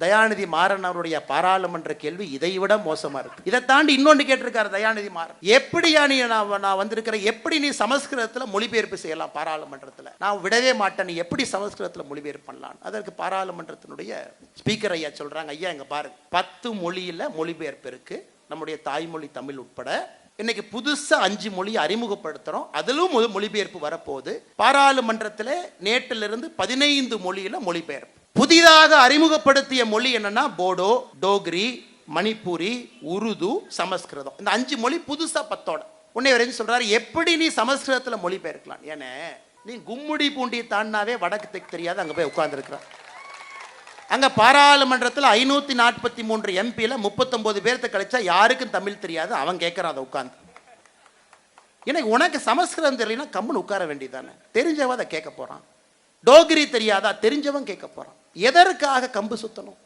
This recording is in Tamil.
தயாநிதி மாறன் அவருடைய பாராளுமன்ற கேள்வி இதை விட மோசமா இருக்கு. இதை தாண்டி இன்னொன்று கேட்டிருக்காரு தயாநிதி மாறன். எப்படியா நீ நான் நான் வந்திருக்கிறேன் எப்படி நீ சமஸ்கிருதத்தில் மொழிபெயர்ப்பு செய்யலாம் பாராளுமன்றத்தில்? நான் விடவே மாட்டேன் நீ எப்படி சமஸ்கிருதத்தில் மொழிபெயர்ப்பு பண்ணலாம்? அதற்கு பாராளுமன்றத்தினுடைய ஸ்பீக்கர் ஐயா சொல்றாங்க ஐயா இங்க பாருங்க. பத்து மொழியில மொழிபெயர்ப்பு இருக்கு. நம்முடைய தாய்மொழி தமிழ் உட்பட. இன்னைக்கு புதுசா அஞ்சு மொழி அறிமுகப்படுத்துறோம். அதிலும் மொழிபெயர்ப்பு வரப்போகுது. பாராளுமன்றத்தில் நேற்றிலிருந்து பதினைந்து மொழியில மொழிபெயர்ப்பு. புதிதாக அறிமுகப்படுத்திய மொழி என்னன்னா போடோ டோக்ரி மணிப்பூரி உருது சமஸ்கிருதம். இந்த அஞ்சு மொழி புதுசா பத்தோட. உன்னை வரைக்கும் சொல்றாரு? எப்படி நீ சமஸ்கிருதத்துல மொழிபெயர்க்கலாம்? ஏன்னா நீ கும்முடி பூண்டி தாண்டாவே வடக்கு தெற்கு தெரியாது அங்க போய் உட்கார்ந்துருக்கிறான் அங்கே பாராளுமன்றத்தில் ஐநூற்றி நாற்பத்தி மூன்று எம்பியில் முப்பத்தொம்போது பேர்த்த கழிச்சா யாருக்கும் தமிழ் தெரியாது அவன் கேட்குறான் அதை உட்காந்து எனக்கு உனக்கு சமஸ்கிருதம் தெரியலனா கம்முன்னு உட்கார வேண்டியதானே தெரிஞ்சவன் அதை கேட்க போகிறான் டோகிரி தெரியாதா? தெரிஞ்சவன் கேட்க போகிறான் எதற்காக கம்பு சுத்தணும்?